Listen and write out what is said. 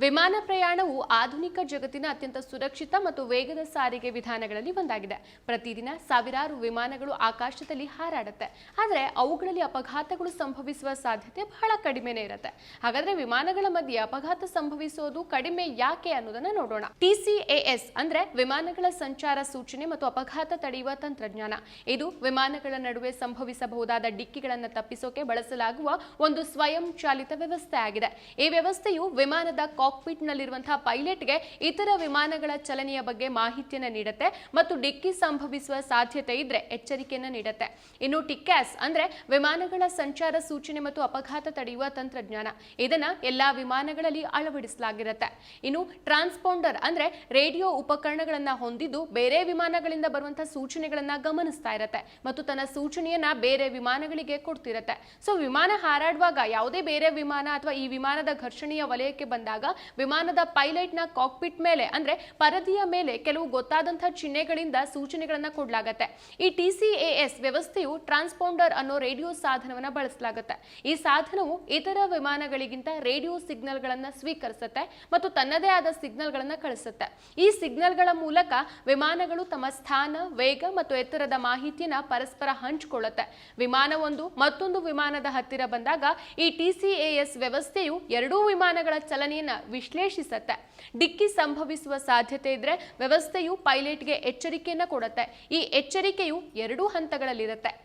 ವಿಮಾನ ಪ್ರಯಾಣವು ಆಧುನಿಕ ಜಗತ್ತಿನ ಅತ್ಯಂತ ಸುರಕ್ಷಿತ ಮತ್ತು ವೇಗದ ಸಾರಿಗೆ ವಿಧಾನಗಳಲ್ಲಿ ಒಂದಾಗಿದೆ. ಪ್ರತಿದಿನ ಸಾವಿರಾರು ವಿಮಾನಗಳು ಆಕಾಶದಲ್ಲಿ ಹಾರಾಡುತ್ತೆ. ಆದರೆ ಅವುಗಳಲ್ಲಿ ಅಪಘಾತಗಳು ಸಂಭವಿಸುವ ಸಾಧ್ಯತೆ ಬಹಳ ಕಡಿಮೆನೇ ಇರುತ್ತೆ. ಹಾಗಾದ್ರೆ ವಿಮಾನಗಳ ಮಧ್ಯೆ ಅಪಘಾತ ಸಂಭವಿಸೋದು ಕಡಿಮೆ ಯಾಕೆ ಅನ್ನೋದನ್ನ ನೋಡೋಣ. ಟಿಸಿಎಎಸ್ ಅಂದ್ರೆ ವಿಮಾನಗಳ ಸಂಚಾರ ಸೂಚನೆ ಮತ್ತು ಅಪಘಾತ ತಡೆಯುವ ತಂತ್ರಜ್ಞಾನ. ಇದು ವಿಮಾನಗಳ ನಡುವೆ ಸಂಭವಿಸಬಹುದಾದ ಡಿಕ್ಕಿಗಳನ್ನು ತಪ್ಪಿಸೋಕೆ ಬಳಸಲಾಗುವ ಒಂದು ಸ್ವಯಂ ಚಾಲಿತ ವ್ಯವಸ್ಥೆ ಆಗಿದೆ. ಈ ವ್ಯವಸ್ಥೆಯು ವಿಮಾನದ ಕಾಕ್ಪಿಟ್ ನಲ್ಲಿರುವಂತಹ ಪೈಲಟ್ಗೆ ಇತರ ವಿಮಾನಗಳ ಚಲನೆಯ ಬಗ್ಗೆ ಮಾಹಿತಿಯನ್ನು ನೀಡುತ್ತೆ ಮತ್ತು ಡಿಕ್ಕಿ ಸಂಭವಿಸುವ ಸಾಧ್ಯತೆ ಇದ್ರೆ ಎಚ್ಚರಿಕೆಯನ್ನು ನೀಡುತ್ತೆ. ಇನ್ನು ಟಿಕ್ಯಾಸ್ ಅಂದ್ರೆ ವಿಮಾನಗಳ ಸಂಚಾರ ಸೂಚನೆ ಮತ್ತು ಅಪಘಾತ ತಡೆಯುವ ತಂತ್ರಜ್ಞಾನ. ಇದನ್ನ ಎಲ್ಲಾ ವಿಮಾನಗಳಲ್ಲಿ ಅಳವಡಿಸಲಾಗಿರುತ್ತೆ. ಇನ್ನು ಟ್ರಾನ್ಸ್ಪಾಂಡರ್ ಅಂದ್ರೆ ರೇಡಿಯೋ ಉಪಕರಣಗಳನ್ನ ಹೊಂದಿದ್ದು ಬೇರೆ ವಿಮಾನಗಳಿಂದ ಬರುವಂತಹ ಸೂಚನೆಗಳನ್ನ ಗಮನಿಸ್ತಾ ಇರುತ್ತೆ ಮತ್ತು ತನ್ನ ಸೂಚನೆಯನ್ನ ಬೇರೆ ವಿಮಾನಗಳಿಗೆ ಕೊಡ್ತಿರತ್ತೆ. ಸೊ ವಿಮಾನ ಹಾರಾಡುವಾಗ ಯಾವುದೇ ಬೇರೆ ವಿಮಾನ ಅಥವಾ ಈ ವಿಮಾನದ ಘರ್ಷಣೆಯ ವಲಯಕ್ಕೆ ಬಂದಾಗ ವಿಮಾನದ ಪೈಲಟ್ನ ಕಾಕ್ಪಿಟ್ ಮೇಲೆ, ಅಂದ್ರೆ ಪರದಿಯ ಮೇಲೆ ಕೆಲವು ಗೊತ್ತಾದಂತಹ ಚಿಹ್ನೆಗಳಿಂದ ಸೂಚನೆಗಳನ್ನ ಕೊಡಲಾಗತ್ತೆ. ಈ ಟಿಸಿಎಎಸ್ ವ್ಯವಸ್ಥೆಯು ಟ್ರಾನ್ಸ್ಪೌಂಡರ್ ಅನ್ನೋ ರೇಡಿಯೋ ಸಾಧನವನ್ನ ಬಳಸಲಾಗುತ್ತೆ. ಈ ಸಾಧನವು ಇತರ ವಿಮಾನಗಳಿಗಿಂತ ರೇಡಿಯೋ ಸಿಗ್ನಲ್ಗಳನ್ನು ಸ್ವೀಕರಿಸುತ್ತೆ ಮತ್ತು ತನ್ನದೇ ಆದ ಸಿಗ್ನಲ್ಗಳನ್ನು ಕಳಿಸುತ್ತೆ. ಈ ಸಿಗ್ನಲ್ಗಳ ಮೂಲಕ ವಿಮಾನಗಳು ತಮ್ಮ ಸ್ಥಾನ, ವೇಗ ಮತ್ತು ಎತ್ತರದ ಮಾಹಿತಿಯನ್ನ ಪರಸ್ಪರ ಹಂಚಿಕೊಳ್ಳುತ್ತೆ. ವಿಮಾನವೊಂದು ಮತ್ತೊಂದು ವಿಮಾನದ ಹತ್ತಿರ ಬಂದಾಗ ಈ ಟಿಸಿಎಎಸ್ ವ್ಯವಸ್ಥೆಯು ಎರಡೂ ವಿಮಾನಗಳ ಚಲನೆಯನ್ನ ವಿಶ್ಲೇಷಿಸುತ್ತೆ. ಡಿಕ್ಕಿ ಸಂಭವಿಸುವ ಸಾಧ್ಯತೆ ಇದ್ರೆ ವ್ಯವಸ್ಥೆಯು ಪೈಲಟ್ಗೆ ಎಚ್ಚರಿಕೆಯನ್ನ ಕೊಡುತ್ತೆ. ಈ ಎಚ್ಚರಿಕೆಯು ಎರಡೂ ಹಂತಗಳಲ್ಲಿರುತ್ತೆ.